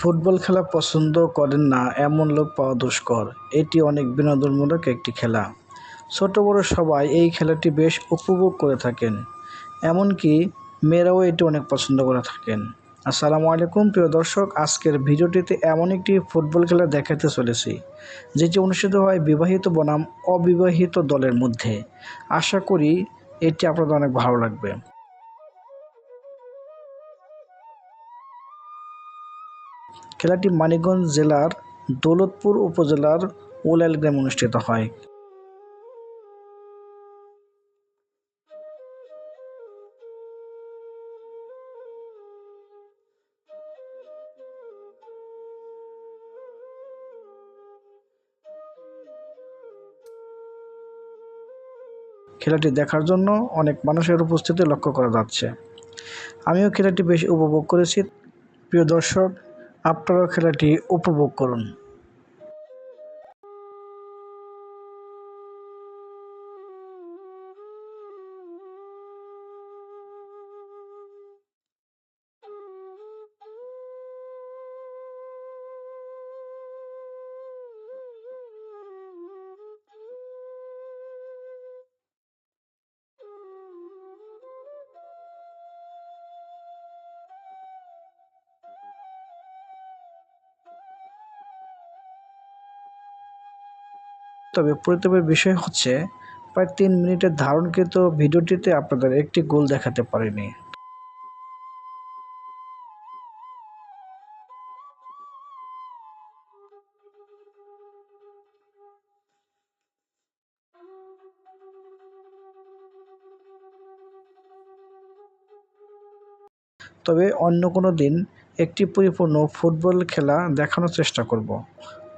Football খেলা পছন্দ করেন না এমন লোক পাওয়া দুষ্কর। এটি অনেক বিনোদনমূলক একটি খেলা। ছোট বড় সবাই এই খেলাটি বেশ উপভোগ করে থাকেন। এমনকি মেয়েরাও এটি অনেক পছন্দ করে থাকেন। আসসালামু আলাইকুম, প্রিয় দর্শক। আজকের ভিডিওটিতে এমন একটি ফুটবল খেলা দেখাতে চলেছি, যেটি অনুষ্ঠিত হয় বিবাহিত বনাম অবিবাহিত দলের মধ্যে। আশা করি এটি আপনাদের অনেক ভালো লাগবে। খেলাটি মানিকগঞ্জ জেলার দৌলতপুর উপজেলার উলাইল গ্রামে অনুষ্ঠিত হয়। খেলাটি দেখার জন্য অনেক মানুষের উপস্থিতি লক্ষ্য করা যাচ্ছে। আমিও খেলাটি বেশ উপভোগ করেছি। প্রিয় দর্শক আপনারাও খেলাটি উপভোগ করুন। তবে পরিতাপের বিষয় হচ্ছে, প্রায় তিন মিনিটের ধারণকৃত ভিডিওটিতে আপনাদের একটি গোল দেখাতে পারেনি। তবে অন্য কোনো দিন একটি পরিপূর্ণ ফুটবল খেলা দেখানোর চেষ্টা করব।